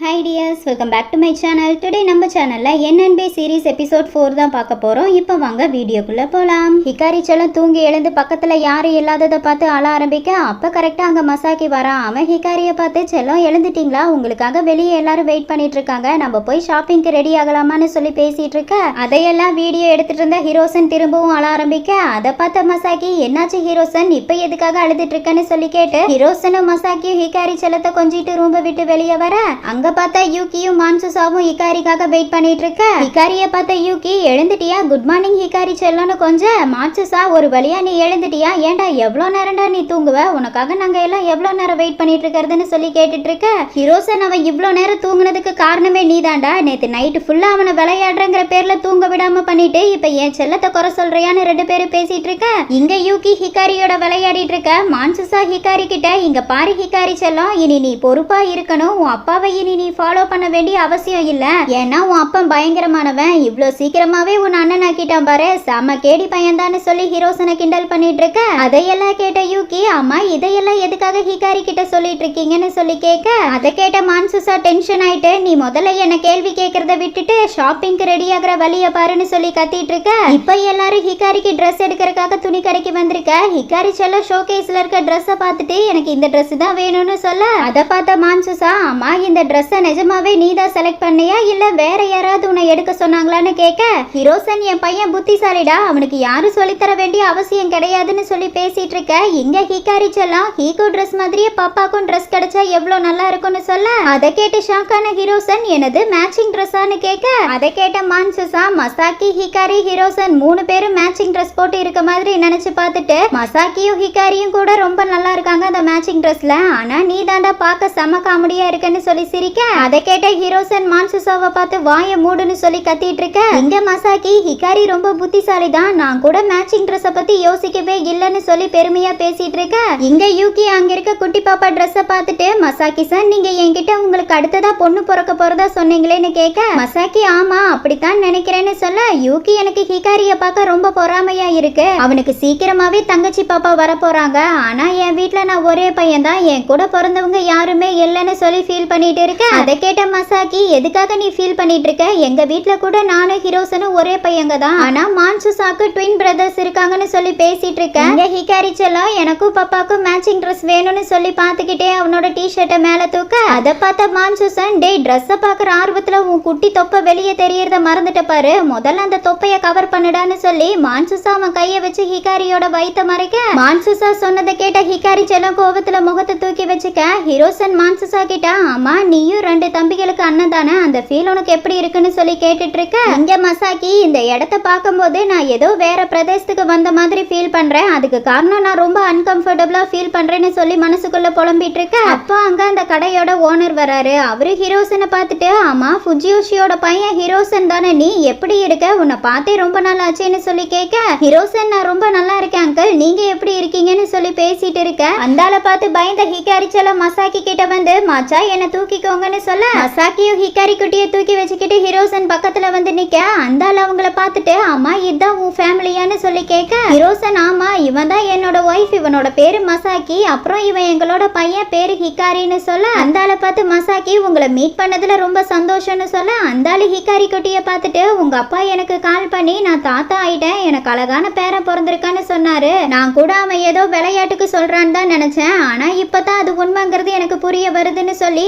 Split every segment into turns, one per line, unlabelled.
Hi dears welcome back to my channel today நம்ம சேனலில் NNP series episode four தான் பார்க்க போகிறோம் இப்போ வாங்க வீடியோக்குள்ளே போகலாம் ஹிகாரி செல்லம் தூங்கி எழுந்து பக்கத்தில் யாரும் இல்லாததை பார்த்து அழ ஆரம்பிக்க அப்போ கரெக்டாக அங்கே மசாக்கி வரான். அவன் ஹிகாரியை பார்த்து செல்லம் எழுந்துட்டீங்களா? உங்களுக்காக வெளியே எல்லாரும் வெயிட் பண்ணிட்டு இருக்காங்க. நம்ம போய் ஷாப்பிங்க்கு ரெடி ஆகலாமான்னு சொல்லி பேசிகிட்டு இருக்க. அதையெல்லாம் வீடியோ எடுத்துகிட்டு இருந்த ஹீரோசன் திரும்பவும் அழ ஆரம்பிக்க அதை பார்த்த மசாக்கி என்னாச்சு ஹீரோசன்? இப்போ எதுக்காக அழுதுட்டு இருக்கேன்னு சொல்லி கேட்டு ஹீரோசனும் மசாக்கியும் ஹிகாரி செல்லத்தை கொஞ்சிட்டு ரூம்பை விட்டு வெளியே வர அங்க பார்த்தா யூகியும் மான்சுசாவும் ஹிகாரிக்காக வெயிட் பண்ணிட்டு இருக்க ஹிகாரிய பார்த்த யூகி எழுந்துட்டியா? குட் மார்னிங் ஹிகாரி செல்லன்னு கொஞ்சம் மான்சுசா ஒரு வழியா நீ எழுந்துட்டியா? ஏண்டா எவ்வளோ நேரம்டா நீ தூங்குவ? உனக்காக நாங்க எல்லாம் எவ்வளோ நேரம் வெயிட் பண்ணிட்டு இருக்கிறதுன்னு சொல்லி கேட்டுட்டு இருக்க ஹிரோசன் அவன் இவ்வளோ நேரம் தூங்குனதுக்கு காரணமே நீதான்டா நேத்து நைட்டு ஃபுல்லா அவனை விளையாடுறங்கிற பேர்ல தூங்க விடாம பண்ணிட்டு இப்ப என் செல்லத்தை குறை சொல்றியான்னு ரெண்டு பேரும் பேசிட்டு இருக்க இங்க யூகி ஹிகாரியோட விளையாடிட்டு இருக்க மான்சுசா ஹிகாரி கிட்ட இங்க பாரு ஹிகாரி செல்லம் இனி நீ பொறுப்பா இருக்கணும். உன் அப்பாவை இனி நீ ஃபாலோ பண்ண வேண்டிய அவசியம் இல்ல. ஏன்னா உன் அப்பன் பயங்கரமானவன். இவ்வளவு சீக்கிரமாவே உன் அண்ணன் ஆக்கிட்டான் பாரு. செம கேடி பையன்தான்னு சொல்லி ஹீரோசனை கிண்டல் பண்ணிட்டு இருக்க. அதையெல்லாம் கேட்ட யூகி அம்மா இதையெல்லாம் எதுக்காக ஹிகாரி கிட்ட சொல்லிட்டு இருக்கீங்கன்னு சொல்லி கேட்க அதை கேட்ட மான்சுசா டென்ஷன் ஆயிட்டு நீ முதல்ல என்ன கேள்வி கேட்கறத விட்டுட்டு ஷாப்பிங்க்கு ரெடி ஆகுற வழிய பாருன்னு சொல்லி கத்திட்டு இருக்க. இப்ப எல்லாரும் ஹிகாரிக்கு ட்ரெஸ் எடுக்கிறதுக்காக துணி கடைக்கு வந்திருக்க. ஹிகாரி செல்ல ஷோகேஸ்ல இருக்க ட்ரெஸ்ஸை பார்த்துட்டு எனக்கு இந்த ட்ரெஸ் தான் வேணும்னு சொல்ல. அதை பார்த்த மான்சுசா அம்மா இந்த ட்ரெஸ் ட்ரெஸ்ஸை நிஜமாவே நீ தான் செலக்ட் பண்ணியா? இல்ல வேற யாராவது உன்னை எடுக்க சொன்னாங்களான்னு கேட்க? ஹிரோசன் என் பையன் புத்திசாலிடா. அவனுக்கு யாரும் சொல்லித்தர வேண்டிய அவசியம் கிடையாதுன்னு சொல்லி பேசிட்டு இருக்க. இங்க ஹிகாரி சொல்லாம் ஹீகோ ட்ரெஸ் மாதிரியே பாப்பாக்கும் ட்ரெஸ் கிடைச்சா எவ்வளவு நல்லா இருக்கும்னு சொல்ல? அதை கேட்டு ஷாக்கான ஹீரோசன் எனது மேட்சிங் ட்ரெஸ்ஸான்னு கேட்க? அதை கேட்ட மான்சுசா மசாக்கி ஹிகாரி ஹீரோசன் மூணு பேரும் மேட்சிங் ட்ரெஸ் போட்டு இருக்க மாதிரி நினைச்சு பார்த்துட்டு மசாக்கியும் ஹிகாரியும் கூட ரொம்ப நல்லா இருக்காங்க அந்த மேட்சிங் ட்ரெஸ்ல ஆனா நீ தாண்டா பார்க்க செம காமெடியா இருக்குன்னு சொல்லி சிரிக்க அதை கேட்ட ஹீரோசன் மான்சுசாவை பார்த்து வாய மூடுன்னு சொல்லி கத்திட்டு இருக்க? இங்க மசாக்கி ஹிகாரி ரொம்ப புத்திசாலி தான் நான் கூட மேட்சிங் ட்ரெஸ்ஸை பத்தி யோசிக்கவே இல்லைன்னு சொல்லி பெருமையா பேசிட்டு இருக்க? இங்க யூகி அங்க இருக்க குட்டி பாப்பா ட்ரெஸ்ஸை பார்த்துட்டு மசாக்கி சார் நீங்க என்கிட்ட உங்களுக்கு அடுத்ததா பொண்ணு பிறக்க போறதா சொன்னீங்களேன்னு கேட்க மசாக்கி ஆமா அப்படித்தான் நினைக்கிறேன்னு சொல்ல யூகி எனக்கு ஹிகாரிய பார்க்க ரொம்ப பொறாமையா இருக்கு. அவனுக்கு சீக்கிரமாவே தங்கச்சி பாப்பா வர போறாங்க. ஆனா என் வீட்ல நான் ஒரே பையன் தான் என் கூட பிறந்தவங்க யாருமே இல்லைன்னு சொல்லி ஃபீல் பண்ணிட்டு இருக்கேன் அதை கேட்ட மசாக்கி எதுக்காக நீ ஃபீல் பண்ணிட்டு இருக்க எங்க வீட்ல கூட நானும் ஹீரோசனும் ஒரே பையங்க தான். ஆனா மான்சுசாக்கு ட்வின் பிரதர்ஸ் இருக்காங்கன்னு சொல்லி பேசிட்டு இருக்கேன் இங்க ஹிகாரி செல்லம் எனக்கும் பாப்பாக்கும் மேட்சிங் ட்ரெஸ் வேணும்னு சொல்லி பார்த்துக்கிட்டே அவனோட டி ஷர்ட்டை மேல தூக்க. அதை பார்த்த மான்சுசன் டேய் ட்ரெஸ்ஸை பார்க்குற ஆர்வத்துல உன் குட்டி தொப்பை வெளியே தெரியறத மறந்துட்ட பாரு. முதல்ல அந்த தொப்பைய கவர் பண்ணுடான்னு சொல்லி மான்சுசா அவன் கையை வச்சு ஹிகாரியோட வயித்தை மறைக்க. மான்சுசா சொன்னதை கேட்ட ஹிகாரி செல்லம் கோவத்துல முகத்தை தூக்கி வச்சுக்க. ஹீரோசன் மான்சுசா கிட்ட ஆமா நீயும் ரெண்டு தம்பிகளுக்கு அண்ணன் தானே? அந்த ஃபீல் உனக்கு எப்படி இருக்குன்னு சொல்லி கேட்டுட்டு இருக்க இங்க மசாக்கி இந்த இடத்த பார்க்கும்போது நான் ஏதோ வேற பிரதேசத்துக்கு வந்த மாதிரி ஃபீல் பண்றேன். அதுக்கு காரணம் நான் ரொம்ப அன்கம்ஃபர்டபுளா ஃபீல் பண்றேன்னு சொல்லி மனசுக்குள்ள புலம்பிட்டு இருக்க அப்போ அங்க அந்த கடையோட ஓனர் வராரு. அவரு ஹீரோசனை பார்த்துட்டு ஆமா ஃபுஜியோஷியோட பையன் ஹீரோசன் தானே. நீ எப்படி இருக்க? உன்னை பார்த்தே ரொம்ப நாள் ஆச்சுன்னு சொல்லி கேட்க ஹீரோசன் நான் ரொம்ப நல்லா இருக்கேன் அங்கிள் நீங்க எப்படி இருக்கீங்கன்னு சொல்லி பேசிட்டு இருக்க. அந்தால பார்த்து பயந்த ஹிகாரிச்சல மசாக்கி கிட்ட வந்து மச்சா என்ன தூக்கிக்கோங்கன்னு சொல்ல மசாக்கியும் ஹிகாரி குட்டியை தூக்கி வச்சுக்கிட்டு ஹீரோசன் பக்கத்துல வந்து நிக்க. அந்தால அவங்கள பார்த்துட்டு அம்மா இதுதான் உன் ஃபேமிலியான்னு சொல்லி கேட்க ஹீரோசன் ஆமா இவன் தான் என்னோட ஒய்ஃப் இவனோட பேரு மசாக்கி அப்புறம் இவன் எங்களோட பையன் பேரு ஹிகாரின்னு சொல்ல அந்தால பார்த்து மசாக்கி உங்களை மீட் பண்ணதுல ரொம்ப சந்தோஷம்னு சொல்ல அந்தால ஹிகாரி குட்டியை பார்த்துட்டு உங்க அப்பா எனக்கு கால் பண்ணி நான் தாத்தா ஆயிட்டேன் எனக்கு அழகான பேரன் பிறந்திருக்கான்னு சொன்னாரு. நான் கூட அவன் ஏதோ விளையாட்டுக்கு சொல்றான்னு தான் நினைச்சேன். ஆனா இப்பதான் அது உண்மைங்கிறது எனக்கு புரிய வருதுன்னு சொல்லி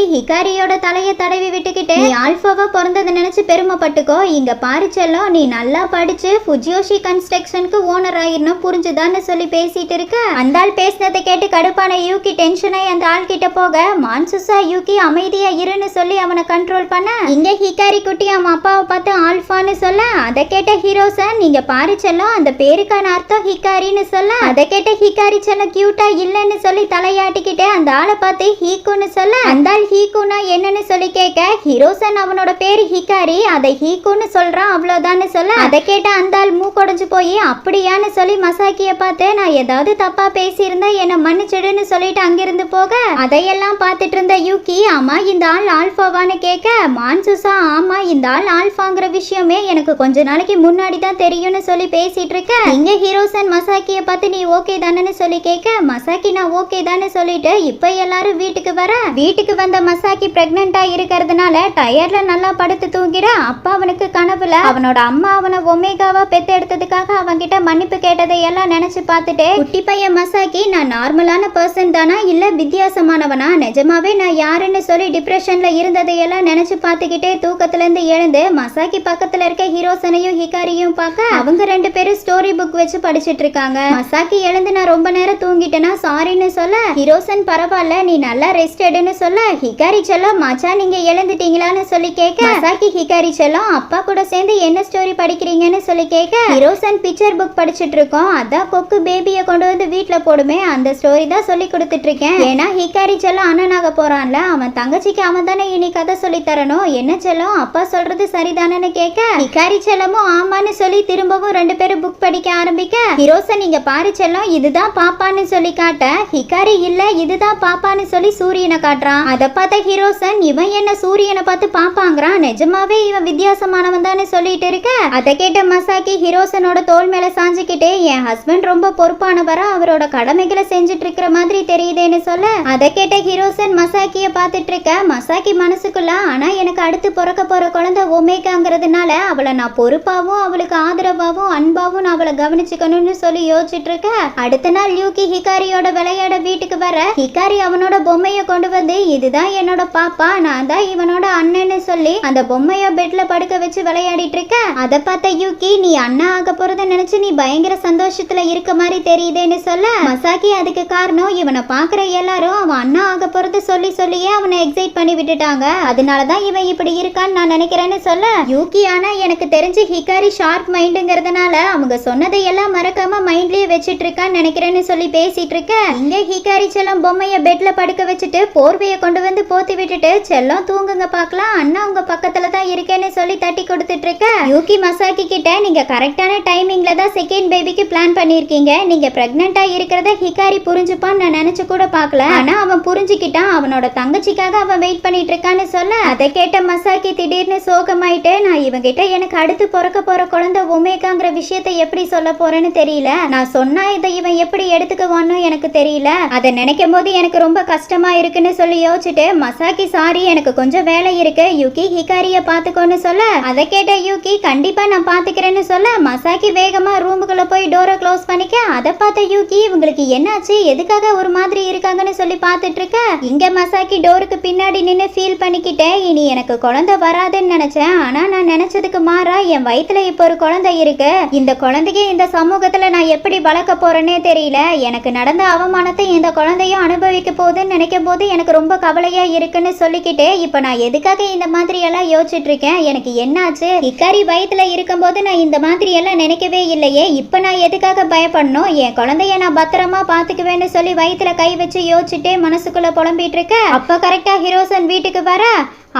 ஹிகாரியோட தலையை தடவி விட்டுக்கிட்டு நீ ஆல்ஃபாவா பிறந்ததை நினைச்சு பெருமைப்பட்டுக்கோ. இங்க பாரு நீ நல்லா படிச்சு ஃபுஜியோஷி கன்ஸ்ட்ரக்ஷனுக்கு ஓனர் ஆயிரணும். புரிஞ்சுதான்னு சொல்லி பேசிட்டு இருக்க. அந்த ஆள் பேசினதை கேட்டு கடுப்பான யூகி டென்ஷனாய் அந்த ஆள் கிட்ட போக மான்சுசா யூகி அமைதியா இருன்னு சொல்லி அவனை கண்ட்ரோல் பண்ண. இங்க ஹிகாரி குட்டி அவன் அப்பாவை பார்த்து ஆல்ஃபான்னு சொல்ல. அதை கேட்ட ஹீரோசன் நீங்க பாரு அந்த பேருக்கான அர்த்தம் ஹிகாரின்னு சொல்ல. அதை கேட்ட ஹிகாரி செல்லம் கியூட்டா இல்லைன்னு சொல்லி தலையாட்டிக்கிட்டே அந்த ஆளை பார்த்து ஹீக்குன்னு சொல்ல. அந்த ஆள் ஹீக்குனா என்னன்னு சொல்லி கேட்க ஹீரோசன் அவனோட பேரு ஹிகாரி அதை ஹீக்குன்னு சொல்றான் அவ்வளவுதான்னு சொல்ல அதை கேட்ட அந்த ஆள் மூக்கொடைஞ்சு போய் அப்படியான்னு சொல்லி மசாக்கிய பார்த்து நான் ஏதாவது தப்பா பேசியிருந்தா என்னை மன்னிச்சிடுன்னு சொல்லிட்டு அங்கிருந்து போக அதையெல்லாம் பார்த்துட்டு இருந்த யூகி ஆமா இந்த ஆள் ஆல்ஃபாவான்னு கேட்க மான்சுசா ஆமா இந்த ஆள் ஆல்ஃபாங்கிற விஷயமே எனக்கு கொஞ்ச நாளைக்கு முன்னாடி தான் தெரியும்னு சொல்லி பேசிட்டு இருக்க இங்க ஹீரோசன் மசாக்கிய பார்த்து நீ ஓகே தானேன்னு சொல்லி கேட்க மசாக்கி நான் ஓகே தானே சொல்லிட்டு இப்ப எல்லாரும் வீட்டுக்கு வர வீட்டுக்கு வந்த மசாக்கி ப்ரெக்னெண்ட்டாக இருக்கிறதுனால டயரில் நல்லா படுத்து தூங்கிட. அப்பா அவனுக்கு கனவுல அவனோட அம்மா அவனை ஒமேகாவா பெத்து எடுத்ததுக்காக அவன்கிட்ட மன்னிப்பு கேட்டதை எல்லாம் நினைச்சு பார்த்துட்டு குட்டி பையன் மசாக்கி நான் நார்மலான பர்சன் தானா? இல்ல வித்தியாசமானவனா? நிஜமாவே நான் யாருன்னு சொல்லி டிப்ரெஷன்ல இருந்ததையெல்லாம் நினைச்சு பார்த்துக்கிட்டே தூக்கத்துல இருந்து எழுந்து மசாக்கி பக்கத்துல இருக்க ஹீரோசனையும் ஹிகாரியும் பார்க்க அவங்க ரெண்டு பேரும் ஸ்டோரி புக் வச்சு படிச்சிட்டு இருக்காங்க. மசாக்கி எழுந்து நான் ரொம்ப நேரம் தூங்கிட்டேனா? சாரின்னு சொல்ல ஹீரோசன் பரவாயில்ல நீ நல்லா ரெஸ்ட் எடுன்னு சொல்ல ஹிகாரி செல்ல மச்சான் நீங்க எழுந்துட்டீங்களான்னு சொல்லி கேட்க மசாக்கி ஹிகாரி செல்லம் அப்பா கூட சேர்ந்து என்ன ஸ்டோரி படிக்கிறீங்கன்னு சொல்லி கேட்க ஹீரோசன் பிக்சர் புக் படிச்சிட்டு இருக்கோம் அதான் கொக்கு பேபியை கொண்டு வந்து வீட்ல போடுமே. அந்த ஸ்டோரி தான் சொல்லி கொடுத்துட்டு இருக்கேன் ஏன்னா ஹிகாரி செல்லம் அண்ணனாக போறான்ல. அவன் தங்கச்சிக்கு அவன் தானே இனி கதை சொல்லி தரணும். என்ன செல்லம்? அப்பா சொல்றது சரிதானேன்னு கேட்க ஹிகாரி செல்லமும் ஆமான்னு சொல்லி திரும்பவும் ரெண்டு பேரும் புக் படிக்க ஆரம்பிக்க. ஹீரோசன் நீங்க பாரு செல்லம் இதுதான் பாப்பான்னு சொல்லி காட்ட. ஹிகாரி இல்ல இதுதான் பாப்பான்னு சொல்லி சூரியனை காட்டுறான். அதை பார்த்த ஹீரோசன் இவன் என்ன சூரியனை பார்த்து பாப்பாங்கிறான்? நிஜமாவே இவன் வித்தியாசமானவன் தானே சொல்லிட்டு இருக்க? அதை கேட்ட மசாக்கி ஹீரோசனோட தோல் மேல சாஞ்சுக்கிட்டே என் ஹஸ்பண்ட் ரொம்ப பொறுப்பானவரா? அவரோட கடமைகளை செஞ்சுட்டு இருக்கிற மாதிரி தெரியுதேன்னு சொல்ல? அதை கேட்ட ஹீரோசன் மசாக்கிய பார்த்துட்டு இருக்க மசாக்கி மனசுக்குள்ள? ஆனா எனக்கு அடுத்து பிறக்க போற குழந்தை ஒமேகாங்கிறதுனால அவளை நான் பொறுப்பாவும் அவளுக்கு ஆதரவாவும் அன்பாவும் நான் அவளை கவனிச்சுக்கணும்னு சொல்லி யோசிச்சுட்டு இருக்க. அடுத்த நாள் யூகி ஹிகாரியோட விளையாட வீட்டுக்கு வர ஹிகாரி அவனோட பொம்மையை கொண்டு வந்து இதுதான் என்னோட பாப்பா நான் தான் இவனோட அண்ணன்னு சொல்லி அந்த பொம்மைய பெட்ல படுக்க வச்சு விளையாடிட்டு இருக்க அதை பார்த்த யூகி நீ அண்ணா ஆக போறத நினைச்சு நீ பயங்கர சந்தோஷத்துல இருக்க மாதிரி தெரியுதேன்னு சொல்ல மசாக்கி அதுக்கு காரணம் இவனை பாக்குற எல்லாரும் அவன் அண்ணா ஆக போறத சொல்லி சொல்லியே அவனை எக்ஸைட் பண்ணி விட்டுட்டாங்க. அதனாலதான் இவன் இப்படி இருக்கான்னு நான் நினைக்கிறேன்னு சொல்ல யூகி ஆனா எனக்கு தெரிஞ்சு ஹிகாரி ஷார்ப் மைண்டுங்கிறதுனால அவங்க சொன்னதை எல்லாம் மறக்காம மைண்ட்லயே வச்சிட்டு இருக்கான்னு நினைக்கிறேன்னு சொல்லி பேசிட்டு இருக்க இங்க ஹிகாரி செல்லம் பொம்மைய பெட்ல படுக்க வச்சுட்டு போர்வையை கொண்டு வந்து போத்தி விட்டுட்டு செல்லம் தூங்குங்க பார்க்கலாம். அண்ணா உங்க பக்கத்துல தான் இருக்கேன்னு சொல்லி தட்டி கொடுத்துட்டு இருக்க யூகி மசாக்கி கிட்ட நீங்க கரெக்டான டைமிங்ல தான் செகண்ட் பேபிக்கு பிளான் பண்ணிருக்கீங்க. நீங்க பிரெக்னெண்டா இருக்கிறத ஹிகாரி புரிஞ்சுப்பான்னு நான் நினைச்சு கூட பார்க்கல. ஆனா அவன் புரிஞ்சுக்கிட்டான். அவனோட தங்கச்சிக்காக அவன் வெயிட் பண்ணிட்டு இருக்கான்னு சொல்ல அதை கேட்ட மசாக்கி திடீர்னு சோகமாயிட்டு நான் இவங்கிட்ட எனக்கு அடுத்து பிறக்க போற குழந்தை ஒமேகாங்கிற விஷயத்தை எப்படி சொல்ல போறேன்னு தெரியல. நான் சொன்னா இதை இவன் எப்படி எடுத்துக்குவான்னு எனக்கு தெரியல. அதை நினைக்கும் போது எனக்கு ரொம்ப கஷ்டமா இருக்குன்னு சொல்லி யோசிச்சுட்டு மசாக்கி சாரி எனக்கு கொஞ்சம் வேலை இருக்கு. யூகி ஹிகாரிய பாத்துக்கோன்னு சொல்ல. அதை கேட்ட யூகி கண்டிப்பா நான் பாத்துக்கிறேன்னு சொல்ல மசாக்கி வேகமா ரூமுக்குள்ள போய் டோரை க்ளோஸ் பண்ணிக்க அதை பார்த்த யூகி இவங்களுக்கு என்னாச்சு? எதுக்காக ஒரு மாதிரி இருக்காங்கன்னு சொல்லி பார்த்துட்டு இருக்க? இங்க மசாக்கி டோருக்கு பின்னாடி நின்று ஃபீல் பண்ணிக்கிட்டேன் இனி எனக்கு குழந்தை வராதுன்னு நினைச்சேன். ஆனா நான் நினைச்சதுக்கு மாறா என் வயித்துல இப்போ ஒரு குழந்தை இருக்கு. இந்த குழந்தைய இந்த சமூகத்துல நான் எப்படி வளர்க்க போறேனே தெரியல. எனக்கு நடந்த அவமானத்தை இந்த குழந்தையும் அனுபவிக்க போகுதுன்னு நினைக்கும் போது எனக்கு ரொம்ப கவலையா இருக்குன்னு சொல்லிக்கிட்டு இப்போ நான் எதுக்காக இந்த மாதிரி எல்லாம் யோசிச்சுட்டு இருக்கேன் எனக்கு என்னாச்சு? இக்காரி வயத்துல இருக்கும்போது நான் இந்த மாதிரி எல்லாம் நினைக்கவே இல்லையே. இப்போ நான் எதுக்காக பயப்படணும்? என் குழந்தைய நான் பத்திரமா பாத்துக்குவேன்னு சொல்லி வயித்துல கை வச்சு யோசிச்சுட்டே மனசுக்குள்ள புலம்பிட்டு இருக்க அப்ப கரெக்டா ஹீரோசன் வீட்டுக்கு வர?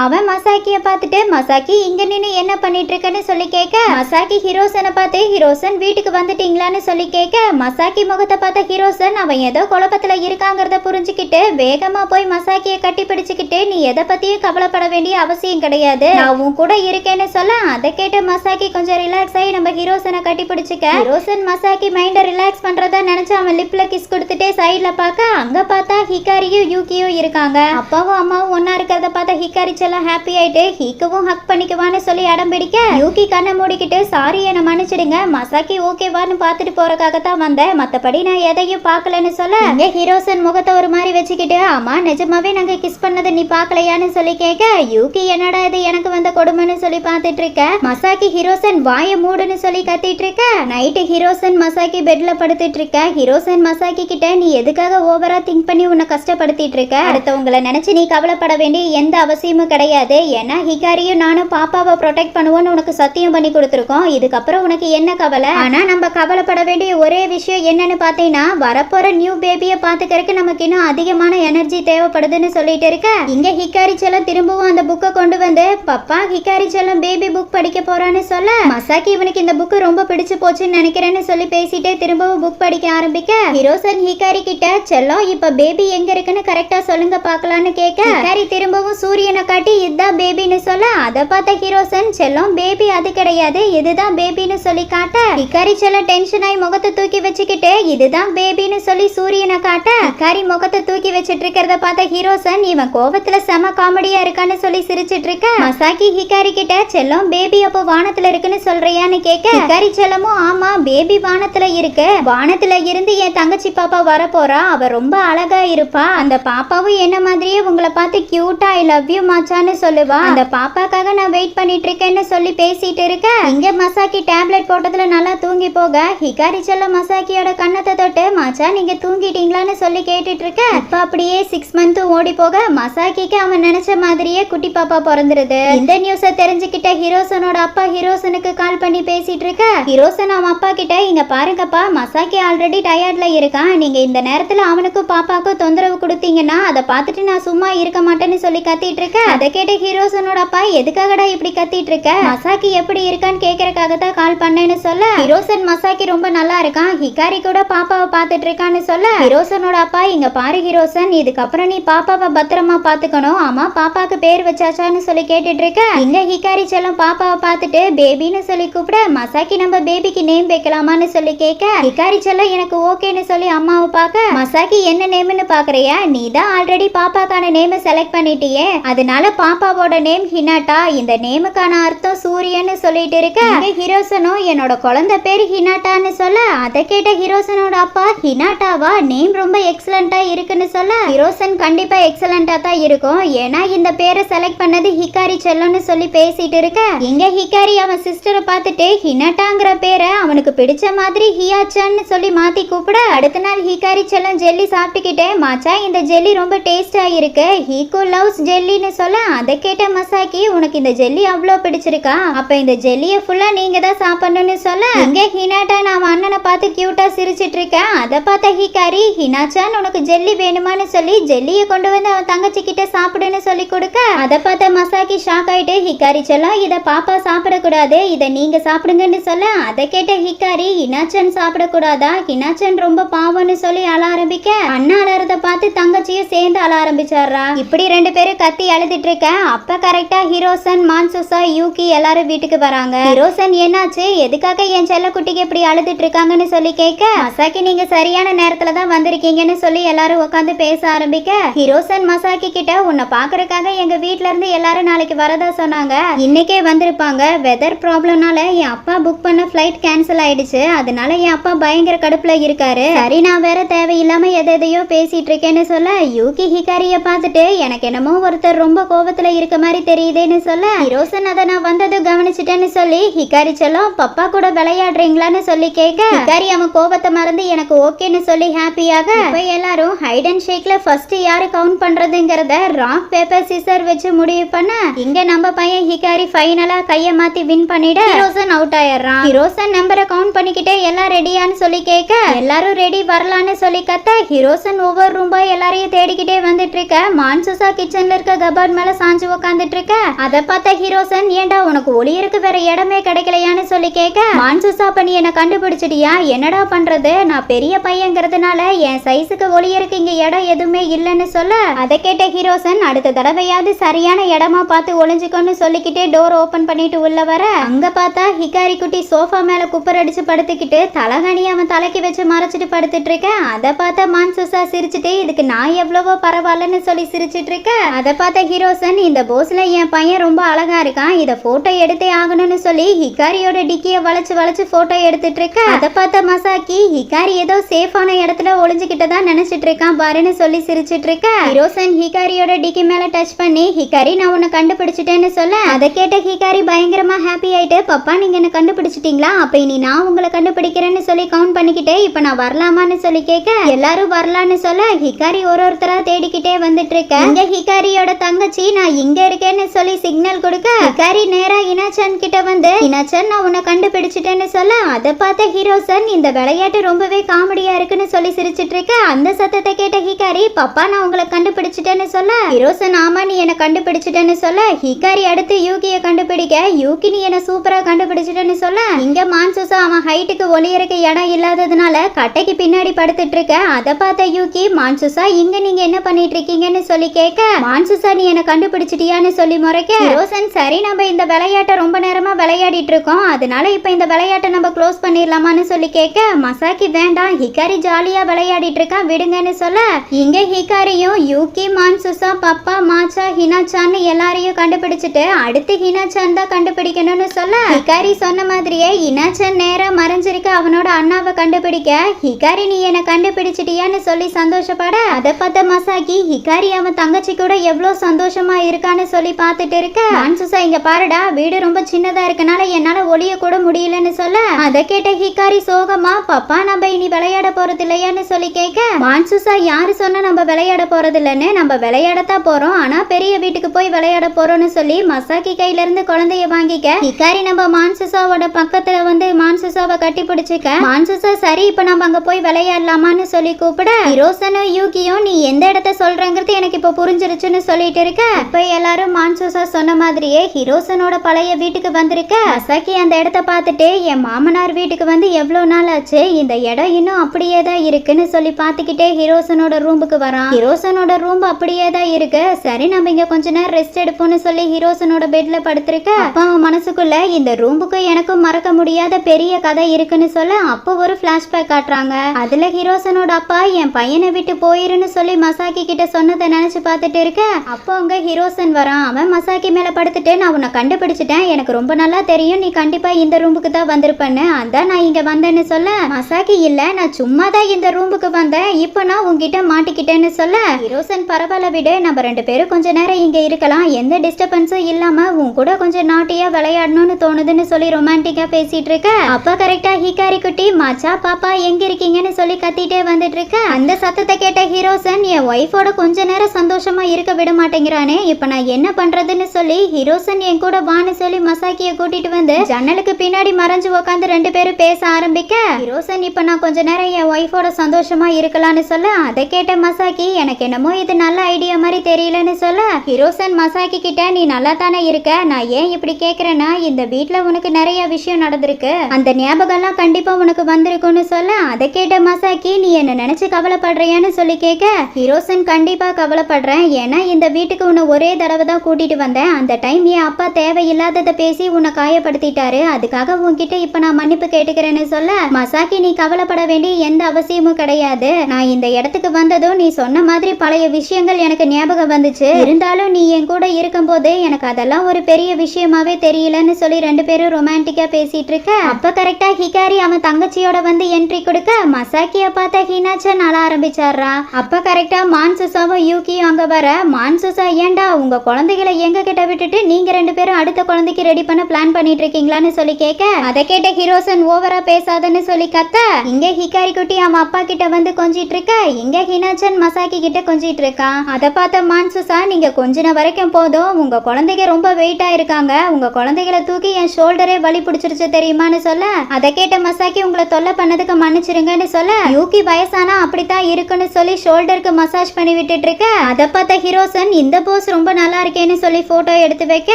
அவன் மசாக்கிய பார்த்துட்டு மசாக்கி இங்க நின்று என்ன பண்ணிட்டு இருக்கன்னு சொல்லி கேட்க மசாக்கி ஹீரோசனை பார்த்து ஹீரோசன் வீட்டுக்கு வந்துட்டீங்களான்னு சொல்லி கேட்க மசாக்கி முகத்தை பார்த்த ஹீரோசன் அவன் ஏதோ குழப்பத்துல இருக்காங்கிறத புரிஞ்சுக்கிட்டு வேகமா போய் மசாக்கிய கட்டி பிடிச்சுக்கிட்டு நீ எதை பத்தியும் கவலைப்பட வேண்டிய அவசியம் கிடையாது. நான் உன் கூட இருக்கேன்னு சொல்ல அதை கேட்டு மசாக்கி கொஞ்சம் ரிலாக்ஸ் ஆகி நம்ம ஹீரோசனை கட்டி பிடிச்சிக்க. ஹீரோசன் மசாக்கி மைண்டை ரிலாக்ஸ் பண்றதா நினைச்சு அவன் லிப்ல கிஸ் கொடுத்துட்டே சைட்ல பார்க்க அங்க பார்த்தா ஹிகாரியும் யூகியும் இருக்காங்க. அப்பாவும் அம்மாவும் ஒன்னா இருக்கிறத பார்த்த ஹிகாரி எல்லாம் ஹாப்பி ஆயிட்டு ஹீக்கவும் ஹக் பண்ணிக்குவான்னு சொல்லி அடம் பிடிக்க யூகி கண்ணை மூடிக்கிட்டு சாரி என்னை மன்னிச்சிடுங்க மசாக்கி ஓகேவான்னு பார்த்துட்டு போறதுக்காக தான் வந்தேன். மத்தபடி நான் எதையும் பார்க்கலன்னு சொல்ல இங்க ஹீரோசன் முகத்தை ஒரு மாதிரி வச்சுக்கிட்டு ஆமா நிஜமாவே நாங்க கிஸ் பண்ணதை நீ பார்க்கலையான்னு சொல்லி கேட்க யூகி என்னடா இது? எனக்கு வந்த கொடுமைன்னு சொல்லி பார்த்துட்டு இருக்க. மசாக்கி ஹீரோசன் வாய மூடுன்னு சொல்லி கத்திட்டு இருக்க. நைட்டு ஹீரோசன் மசாக்கி பெட்ல படுத்துட்டு இருக்க. ஹீரோசன் மசாக்கி கிட்ட நீ எதுக்காக ஓவரா திங்க் பண்ணி உன்னை கஷ்டப்படுத்திட்டு இருக்க? அடுத்தவங்களை நினைச்சு நீ கவலைப்பட வேண்டிய எந்த அவசியமும் கிடையாது. ஏன்னா ஹிகாரியும் நானும் பாப்பாவை ப்ரொடெக்ட் பண்ணுவோன்னு உனக்கு சத்தியம் பண்ணி கொடுத்துருக்கோம். இதுக்கப்புறம் உனக்கு என்ன கவலை? ஆனா நம்ம கவலைப்பட வேண்டிய ஒரே விஷயம் என்னன்னு பார்த்தீங்கன்னா வரப்போற நியூ பேபியை பாத்துக்கறதுக்கு நமக்கு இன்னும் அதிகமான எனர்ஜி தேவைப்படுதுன்னு சொல்லிட்டு இருக்க. இங்க ஹிகாரி செல்லம் திரும்பவும் அந்த புக்கை கொண்டு வந்து பப்பா ஹிகாரி செல்லம் பேபி புக் படிக்க போறான்னு சொல்ல. மசாக்கி இவனுக்கு இந்த புக்கு ரொம்ப பிடிச்சு போச்சுன்னு நினைக்கிறேன்னு சொல்லி பேசிட்டே திரும்பவும் புக் படிக்க ஆரம்பிக்க. ஹிரோசன் ஹிகாரி கிட்ட செல்லம் இப்ப பேபி எங்க இருக்குன்னு கரெக்டா சொல்லுங்க பார்க்கலான்னு கேட்க ஹிகாரி திரும்பவும் சூரியனை பாட்டி இதுதான் பேபின்னு சொல்ல அதை பார்த்த ஹீரோசன் செல்லம் பேபி அது கிடையாது இதுதான் பேபின்னு சொல்லி காட்ட ஹிகாரி செல்லம் டென்ஷன் ஆகி முகத்தை தூக்கி வச்சுக்கிட்டு இதுதான் பேபின்னு சொல்லி சூரியனை காட்ட ஹிகாரி முகத்தை தூக்கி வச்சிட்டு இருக்கிறத பார்த்த ஹீரோசன் இவன் கோபத்துல செம காமெடியா இருக்கான்னு சொல்லி சிரிச்சிட்டு இருக்க மசாக்கி ஹிகாரி கிட்ட செல்லம் பேபி அப்போ வானத்துல இருக்குன்னு சொல்றியான்னு கேட்க ஹிக்காரி செல்லமும் ஆமா பேபி வானத்துல இருக்கு வானத்துல இருந்து என் தங்கச்சி பாப்பா வர போறா அவ ரொம்ப அழகா இருப்பா அந்த பாப்பாவும் என்ன மாதிரியே உங்களை பார்த்து கியூட்டா ஐ லவ் யூ மாச்சான்னு சொல்லுவா. அந்த பாப்பாக்காக நான் வெயிட் பண்ணிட்டு இருக்கேன்னு சொல்லி பேசிட்டு இருக்க. இங்க மசாக்கி டேப்லெட் போட்டதுல நல்லா தூங்கி போக. ஹிகாரி செல்லம் மசாக்கியோட கண்ணத்தை தொட்டு மாச்சா நீங்க தூங்கிட்டீங்களான்னு சொல்லி கேட்டுட்டு இருக்க இப்ப அப்படியே சிக்ஸ் மந்த் ஓடி போக. மசாக்கிக்கு அவன் நினைச்ச மாதிரியே குட்டி பாப்பா பிறந்துருது. இந்த நியூஸ தெரிஞ்சுக்கிட்ட ஹீரோசனோட அப்பா ஹீரோசனுக்கு கால் பண்ணி பேசிட்டு இருக்க ஹீரோசன் அவன் அப்பா கிட்ட இங்க பாருங்கப்பா மசாக்கி ஆல்ரெடி டயர்ட்ல இருக்கான். நீங்க இந்த நேரத்துல அவனுக்கும் பாப்பாக்கும் தொந்தரவு கொடுத்தீங்கன்னா அதை பார்த்துட்டு நான் சும்மா இருக்க மாட்டேன்னு சொல்லி கத்திட்டு இருக்க அதை கேட்ட ஹீரோசனோட அப்பா எதுக்காகடா இப்படி கத்திட்டு இருக்க? மசாக்கி எப்படி இருக்கான்னு கேக்குறதுக்காக தான் கால் பண்ணேன்னு சொல்ல. ஹீரோசன் மசாக்கி ரொம்ப நல்லா இருக்கான். ஹிகாரி கூட பாப்பாவை பார்த்துட்டு இருக்கான்னு சொல்ல. ஹீரோசனோட அப்பா இங்க பாரு ஹீரோசன் இதுக்கப்புறம் நீ பாப்பாவை பத்திரமா பாத்துக்கணும் ஆமா பாப்பாக்கு பேர் வச்சாச்சான்னு சொல்லி கேட்டுட்டு இருக்க. இங்க ஹிகாரி செல்லம் பாப்பாவை பார்த்துட்டு பேபின்னு சொல்லி கூப்பிட மசாக்கி நம்ம பேபிக்கு நேம் வைக்கலாமான்னு சொல்லி கேட்க ஹிகாரி செல்லம் எனக்கு ஓகேன்னு சொல்லி அம்மாவை பார்க்க. மசாக்கி என்ன நேம்னு பாக்குறியா? நீ தான் ஆல்ரெடி பாப்பாக்கான நேமை செலக்ட் பண்ணிட்டியே. அதனால பாப்பாவோட நேம் ஹினாட்டா. இந்த நேமுக்கான அர்த்தம் சூரியன்னு சொல்லிட்டு இருக்க. ஹீரோசனும் என்னோட குழந்தை பேர் ஹினாட்டான்னு சொல்ல. அதை கேட்ட ஹீரோசனோட அப்பா ஹினாட்டாவா? நேம் ரொம்ப எக்ஸலண்டா இருக்குன்னு சொல்ல. ஹீரோசன் கண்டிப்பா எக்ஸலண்டா தான் இருக்கும். ஏன்னா இந்த பேரை செலக்ட் பண்ணது ஹிகாரி செல்லம்னு சொல்லி பேசிட்டு இருக்க. இங்க ஹிகாரி அவன் சிஸ்டரை பார்த்துட்டு ஹினாட்டாங்கிற பேரை அவனுக்கு பிடிச்ச மாதிரி ஹியாச்சான்னு சொல்லி மாத்தி கூப்பிட. அடுத்த நாள் ஹிகாரி செல்லம் ஜெல்லி சாப்பிட்டுக்கிட்டே மாச்சா இந்த ஜெல்லி ரொம்ப டேஸ்டா இருக்கு. ஹீகோ லவ்ஸ் ஜெல்லின்னு சொல்ல அதை கேட்ட மசாக்கி உனக்கு இந்த ஜெல்லி அவ்வளோ பிடிச்சிருக்கா? அப்ப இந்த ஜெல்லியை ஃபுல்லா நீங்க தான் சாப்பிடணும்னு சொல்ல இங்க ஹினாட்டா நான் அண்ணனை பார்த்து கியூட்டா சிரிச்சிட்டு இருக்கேன் அதை பார்த்த ஹிகாரி ஹினாச்சான் உனக்கு ஜெல்லி வேணுமான்னு சொல்லி ஜெல்லியை கொண்டு வந்து அவன் தங்கச்சி கிட்ட சாப்பிடுன்னு சொல்லி கொடுக்க? அதை பார்த்த மசாக்கி ஷாக் ஆயிட்டு ஹிகாரி செல்லம் இதை பாப்பா சாப்பிடக்கூடாது இதை நீங்க சாப்பிடுங்கன்னு சொல்ல. அதை கேட்ட ஹிகாரி ஹினாச்சன் சாப்பிடக்கூடாதா? ஹினாச்சன் ரொம்ப பாவம்னு சொல்லி அழ ஆரம்பிக்க. அண்ணா அலறத பார்த்து தங்கச்சியும் சேர்ந்து அழ ஆரம்பிச்சாரா இப்படி ரெண்டு பேரும் கத்தி அழுதுட்டு இருக்கேன் அப்ப கரெக்டா ஹீரோசன் மான்சுசா யூகி எல்லாரும் வீட்டுக்கு வராங்க. ஹீரோசன் என்னாச்சு? எதுக்காக என் செல்ல குட்டிக்கு இப்படி அழுதுட்டு இருக்காங்கன்னு சொல்லி கேட்க மசாக்கி நீங்க சரியான நேரத்துல தான் வந்திருக்கீங்கன்னு சொல்லி எல்லாரும் உட்காந்து பேச ஆரம்பிக்க ஹீரோசன் மசாக்கி கிட்ட உன்னை பாக்குறதுக்காக எங்க வீட்ல இருந்து எல்லாரும் நாளைக்கு வரதா சொன்னாங்க. இன்னைக்கே வந்திருப்பாங்க. வெதர் ப்ராப்ளம்னால என் அப்பா புக் பண்ண ஃப்ளைட் கேன்சல் ஆயிடுச்சு. அதனால என் அப்பா பயங்கர கடுப்புல இருக்காரு. சரி நான் வேற தேவையில்லாம எதை எதையோ பேசிட்டு இருக்கேன்னு சொல்ல யூகி ஹிகாரிய பார்த்துட்டு எனக்கு என்னமோ ஒருத்தர் ரொம்ப கோவத்துல இருக்க மாதிரி தெரியுதேன்னு சொல்ல ஹீரோசன் அதை நான் வந்தது கவனிச்சிட்டேன்னு சொல்லி ஹிகாரி செல்லம் பப்பா கூட விளையாடுறீங்களான்னு சொல்லி கேட்க ஹிகாரி அவன் கோவத்தை மறந்து எனக்கு ஓகேன்னு சொல்லி ஹாப்பியாக இப்போ எல்லாரும் ஹைட் அண்ட் ஷேக்ல ஃபர்ஸ்ட் யாரு கவுண்ட் பண்றதுங்கிறத ராக் பேப்பர் சிசர் வச்சு முடிவு பண்ண இங்க நம்ம பையன் ஹிகாரி ஃபைனலா கைய மாத்தி வின் பண்ணிட ஹீரோசன் அவுட் ஆயிடுறான். ஹீரோசன் நம்பரை கவுண்ட் பண்ணிக்கிட்டே எல்லாம் ரெடியான்னு சொல்லி கேட்க எல்லாரும் ரெடி வரலான்னு சொல்லி கத்த ஹீரோசன் ஒவ்வொரு ரூம்பா எல்லாரையும் தேடிக்கிட்டே வந்துட்டு இருக்க மான்சுசா கிச்சன்ல இருக்க கபார்ட் மேல சாஞ்சு உக்காந்துட்டு இருக்க அதை பார்த்த ஹீரோசன் ஏன்டா உனக்கு ஒளியருக்கு வேற இடமே கிடைக்கலையான்னு சொல்லி கேட்க மான்சுசா பண்ணி என்ன கண்டுபிடிச்சிட்டியா? என்னடா பண்றது? நான் பெரிய பையங்கிறதுனால என் சைஸுக்கு ஒளியருக்கு இங்க இடம் எதுவுமே இல்லைன்னு சொல்ல அதை கேட்ட ஹீரோசன் அடுத்த தடவையாவது சரியான இடமா பார்த்து ஒளிஞ்சுக்கோன்னு சொல்லிக்கிட்டே டோர் ஓபன் பண்ணிட்டு உள்ள வர அங்க பார்த்தா ஹிகாரி குட்டி சோஃபா மேல குப்பரடிச்சு படுத்துக்கிட்டு தலகணி அவன் தலைக்கு வச்சு மறைச்சிட்டு படுத்துட்டு இருக்கேன் அதை பார்த்த மான்சுசா சிரிச்சுட்டு இதுக்கு நான் எவ்வளவோ பரவாயில்லன்னு சொல்லி சிரிச்சிட்டு இருக்க அதை பார்த்த ஹீரோசன் இந்த போஸ்ல என் பையன் ரொம்ப அழகா இருக்கான். இத போட்டோ எடுத்தே ஆகணும்னு சொல்லி ஹிகாரியோட டிக்கிய வளைச்சு வளைச்சு போட்டோ எடுத்துட்டு இருக்க. அதை பார்த்த மசாக்கி ஹிகாரி ஏதோ சேஃபான இடத்துல ஒளிஞ்சுக்கிட்டதா நினைச்சிட்டு இருக்கான் பாருன்னு சொல்லி சிரிச்சிட்டு இருக்க. ரோசன் ஹிகாரியோட டிக்கி மேல டச் பண்ணி ஹிகாரி நான் உன்னை கண்டுபிடிச்சிட்டேன்னு சொல்ல. அதை கேட்ட ஹிகாரி பயங்கரமா ஹாப்பி ஆயிட்டு பப்பா நீங்க என்ன கண்டுபிடிச்சிட்டீங்களா? அப்ப இனி நான் உங்களை கண்டுபிடிக்கிறேன்னு சொல்லி கவுண்ட் பண்ணிக்கிட்டே இப்ப நான் வரலாமான்னு சொல்லி கேட்க எல்லாரும் வரலான்னு சொல்ல ஹிகாரி ஒரு ஒருத்தரா தேடிக்கிட்டே வந்துட்டு இருக்க. இங்க ஹிகாரியோட தங்கச்சி நான் இங்க இருக்கேன்னு சொல்லி சிக்னல் கொடுக்க ஹிகாரி நேரா இனாச்சன் கிட்ட வந்து இனாச்சன் நான் உன்னை கண்டுபிடிச்சிட்டேன்னு சொல்ல அதை பார்த்த ஹீரோசன் இந்த விளையாட்டு ரொம்பவே காமெடியா இருக்குன்னு சொல்லி சிரிச்சிட்டு இருக்க அந்த சத்தத்தை கேட்ட ஹிகாரி பப்பா நான் உங்களை கண்டுபிடிச்சிட்டேன்னு சொல்ல ஹீரோசன் ஆமா நீ என்ன கண்டுபிடிச்சிட்டேன்னு சொல்ல ஹிகாரி அடுத்து யூகிய கண்டுபிடிக்க யூகி நீ என்ன சூப்பரா கண்டுபிடிச்சிட்டேன்னு சொல்ல இங்க மான்சூசா அவன் ஹைட்டுக்கு ஒளியறக்க இடம் இல்லாததுனால கட்டைக்கு பின்னாடி படுத்துட்டு இருக்க அதை பார்த்த யூகி மான்சுசா இங்க நீங்க என்ன பண்ணிட்டு இருக்கீங்கன்னு சொல்லி கேட்க மான்சுசா நீ எனக்கு கண்டுபிடிச்சிட்டியான்னு சொல்லி முறைக்க ரோசன் சரி நம்ம இந்த விளையாட்டை ரொம்ப நேரமா விளையாடிட்டு இருக்கோம். அதனால இப்ப இந்த விளையாட்டை நம்ம க்ளோஸ் பண்ணிடலாமான்னு சொல்லி கேட்க மசாக்கி வேண்டாம் ஹிகாரி ஜாலியா விளையாடிட்டு இருக்கான் விடுங்கன்னு சொல்ல இங்க ஹிகாரியும் யூகி மான்சுசா பப்பா மாச்சா ஹினாச்சான்னு எல்லாரையும் கண்டுபிடிச்சிட்டு அடுத்து ஹினாச்சான் தான் கண்டுபிடிக்கணும்னு சொல்ல ஹிகாரி சொன்ன மாதிரியே ஹினாச்சான் நேரம் மறைஞ்சிருக்க அவனோட அண்ணாவை கண்டுபிடிக்க ஹிகாரி நீ என்ன கண்டுபிடிச்சிட்டியான்னு சொல்லி சந்தோஷப்பட அதை பார்த்த மசாக்கி ஹிகாரி அவன் தங்கச்சி கூட எவ்வளோ சந்தோஷம் இருக்கான்னு சொல்லி பார்த்துட்டு இருக்க? மான்சுசா இங்க பாருடா வீடு ரொம்ப சின்னதா இருக்கனால என்னால ஒளிய கூட முடியலன்னு சொல்ல? அதை கேட்ட ஹிகாரி சோகமா பப்பா நம்ம இனி விளையாட போறது இல்லையான்னு சொல்லி கேட்க? மான்சுசா யாரு சொன்னா நம்ம விளையாட போறது இல்லைன்னு? நம்ம விளையாடத்தான் போறோம். ஆனா பெரிய வீட்டுக்கு போய் விளையாட போறோம்னு சொல்லி மசாக்கி கையில இருந்து குழந்தைய வாங்கிக்க. ஹிகாரி நம்ம மான்சுசாவோட பக்கத்துல வந்து மான்சுசாவை கட்டி பிடிச்சிக்க. மான்சுசா சரி இப்ப நம்ம அங்க போய் விளையாடலாமான்னு சொல்லி கூப்பிட ஹிரோசனும் யூகியும் நீ எந்த இடத்த சொல்றங்கிறது எனக்கு இப்போ புரிஞ்சிருச்சுன்னு சொல்லிட்டு இருக்க. இப்ப எல்லாரும் மான்சோசா சொன்ன மாதிரியே ஹிரோசனோட பழைய வீட்டுக்கு வந்திருக்க. மசாக்கி அந்த இடத்த பார்த்துட்டு என் மாமனார் வீட்டுக்கு வந்து எவ்வளவு நாள் ஆச்சு? இந்த இடம் இன்னும் அப்படியே தான் இருக்குன்னு சொல்லி பார்த்துக்கிட்டே ஹீரோசனோட ரூமுக்கு வரான். ஹீரோசனோட ரூம் அப்படியே தான் இருக்கு. சரி நம்ம இங்க கொஞ்ச நேரம் ரெஸ்ட் எடுப்போம்னு சொல்லி ஹீரோசனோட பெட்ல படுத்திருக்க. அப்போ அவன் மனசுக்குள்ள இந்த ரூமுக்கும் எனக்கும் மறக்க முடியாத பெரிய கதை இருக்குன்னு சொல்ல அப்போ ஒரு பிளாஷ்பேக் காட்டுறாங்க. அதுல ஹீரோசனோட அப்பா என் பையனை விட்டு போயிருன்னு சொல்லி மசாக்கி கிட்ட சொன்னதை நினைச்சு பார்த்துட்டு இருக்க. அப்போ அங்க ஹீரோசன் வரான். அவன் மசாக்கி மேலே படுத்துட்டு நான் உன்னை கண்டுபிடிச்சிட்டேன். எனக்கு ரொம்ப நல்லா தெரியும். நீ கண்டிப்பாக இந்த ரூமுக்கு தான் வந்திருப்பேன்னு. அதான் நான் இங்கே வந்தேன்னு சொல்ல. மசாக்கி இல்லை நான் சும்மா தான் இந்த ரூமுக்கு வந்தேன். இப்போ நான் உங்ககிட்ட மாட்டிக்கிட்டேன்னு சொல்ல. ஹீரோசன் பரவாயில்ல விடு. நம்ம ரெண்டு பேரும் கொஞ்ச நேரம் இங்கே இருக்கலாம். எந்த டிஸ்டர்பன்ஸும் இல்லாமல் உன் கூட கொஞ்சம் நாட்டியாக விளையாடணும்னு தோணுதுன்னு சொல்லி ரொமான்டிக்காக பேசிட்டு இருக்க. அப்போ கரெக்டாக ஹிகாரி குட்டி மச்சா பாப்பா எங்கே இருக்கீங்கன்னு சொல்லி கத்திட்டே வந்துட்டு இருக்க. அந்த சத்தத்தை கேட்ட ஹீரோசன் என் ஒய்ஃபோட கொஞ்ச நேரம் சந்தோஷமாக இருக்க விட மாட்டேங்கிறான். இப்ப நான் என்ன பண்றதுன்னு சொல்லி ஹீரோசன் என் கூட வான்னு சொல்லி மசாக்கிய கூட்டிட்டு வந்து ஜன்னலுக்கு பின்னாடி மறைஞ்சு உட்காந்து ரெண்டு பேரும் பேச ஆரம்பிக்க ஹீரோசன் இப்ப நான் கொஞ்ச நேரம் என் ஒய்ஃபோட சந்தோஷமா இருக்கலாம்னு சொல்ல அதை கேட்ட மசாக்கி எனக்கு என்னமோ இது நல்ல ஐடியா மாதிரி தெரியலன்னு சொல்ல ஹீரோசன் மசாக்கி கிட்ட நீ நல்லா தானே இருக்க? நான் ஏன் இப்படி கேக்குறேன்னா இந்த வீட்ல உனக்கு நிறைய விஷயம் நடந்திருக்கு. அந்த ஞாபகம்லாம் கண்டிப்பா உனக்கு வந்திருக்கும்னு சொல்ல அதை கேட்ட மசாக்கி நீ என்ன நினைச்சு கவலைப்படுறியான்னு சொல்லி கேட்க ஹீரோசன் கண்டிப்பா கவலைப்படுறேன். ஏன்னா இந்த வீட்டுக்கு உன்னை ஒரே தடவை தான் கூட்டிட்டு வந்தேன். அந்த டைம் என் அப்பா தேவையில்லாததை பேசி உன்னை காயப்படுத்திட்டாரு. அதுக்காக உன்கிட்ட இப்ப நான் மன்னிப்பு கேட்டுக்கிறேன்னு சொல்ல மசாக்கி நீ கவலைப்பட வேண்டிய எந்த அவசியமும் கிடையாது. நான் இந்த இடத்துக்கு வந்ததும் நீ சொன்ன மாதிரி பழைய விஷயங்கள் எனக்கு ஞாபகம் வந்துச்சு. இருந்தாலும் நீ என் கூட இருக்கும்போது எனக்கு அதெல்லாம் ஒரு பெரிய விஷயமாவே தெரியலன்னு சொல்லி ரெண்டு பேரும் ரொமான்டிக்கா பேசிட்டு இருக்க. அப்ப கரெக்டா ஹிகாரி அவன் தங்கச்சியோட வந்து என்ட்ரி கொடுக்க மசாக்கிய பார்த்த ஹீனாச்சன் அழ ஆரம்பிச்சாரா அப்ப கரெக்டா மான்சுசாவும் யூகியும் அங்க வர. மான்சுசா ஏன்டா உங்க குழந்தைகளை எங்க கிட்ட விட்டுட்டு நீங்க ரெண்டு பேரும் அடுத்த குழந்தைக்கு ரெடி பண்ண பிளான் பண்ணிட்டு இருக்கீங்களான்னு சொல்லி கேட்க அதை கேட்ட ஹீரோசன் ஓவரா பேசாதன்னு சொல்லி கத்த? இங்க ஹிகாரி குட்டி அவன் அப்பா கிட்ட வந்து கொஞ்சிட்டு இருக்க இங்க ஹினாச்சன் மசாக்கி கிட்ட கொஞ்சிட்டு இருக்கான் அதை பார்த்த மான்சுசா நீங்க கொஞ்சின வரைக்கும் போதும் உங்க குழந்தைங்க ரொம்ப வெயிட்டா இருக்காங்க உங்க குழந்தைகளை தூக்கி என் ஷோல்டரே வலி பிடிச்சிருச்சு தெரியுமான்னு சொல்ல? அதை கேட்ட மசாக்கி உங்களை தொல்லை பண்ணதுக்கு மன்னிச்சிருங்கன்னு சொல்ல? யூகி வயசானா அப்படித்தான் இருக்குன்னு சொல்லி ஷோல்டருக்கு மசாஜ் பண்ணி விட்டுட்டு இருக்க அதை பார்த்த ஹீரோசன் இந்த போஸ் ரொம்ப நல்லா இருக்கேன்னு சொல்லி போட்டோ எடுத்து வைக்க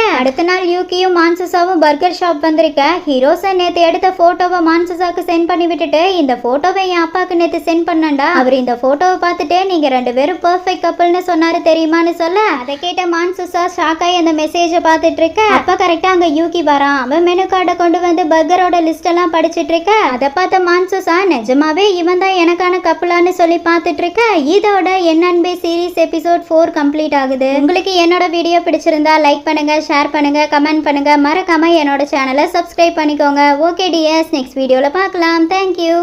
அடுத்த நாள் யூகியும் மான்சசாவும் பர்கர் ஷாப் வந்திருக்க. ஹீரோஸை நேத்து எடுத்த போட்டோவை மான்சசாக்கு சென்ட் பண்ணி விட்டுட்டு இந்த போட்டோவை என் அப்பாக்கு நேத்து சென்ட் பண்ணண்டா அவர் இந்த போட்டோவை பார்த்துட்டு நீங்க ரெண்டு பேரும் பெர்ஃபெக்ட் கப்பல்னு சொன்னாரு தெரியுமான்னு சொல்ல அதை கேட்ட மான்சசா ஷாக் ஆகி அந்த மெசேஜை பார்த்துட்டு இருக்க அப்ப கரெக்டா அங்க யூகி வரான் அவன் மெனு கார்டை கொண்டு வந்து பர்கரோட லிஸ்ட் எல்லாம் படிச்சிட்டு இருக்க அதை பார்த்த மான்சசா நிஜமாவே இவன் தான் எனக்கான கப்பலான்னு சொல்லி பார்த்துட்டு இருக்க இதோட என் அன்பே சீரீஸ் எபிசோட் ஃபோர் கம்ப்ளீட் ஆகுது. உங்களுக்கு என்னோட வீடியோ பிடிச்சிருந்தா லைக் பண்ணுங்க ஷேர் பண்ணுங்க கமெண்ட் பண்ணுங்க. மறக்காம என்னோட சேனலை சப்ஸ்கிரைப் பண்ணிக்கோங்க. ஓகே டிஎஸ் நெக்ஸ்ட் வீடியோவில் பார்க்கலாம். தேங்க்யூ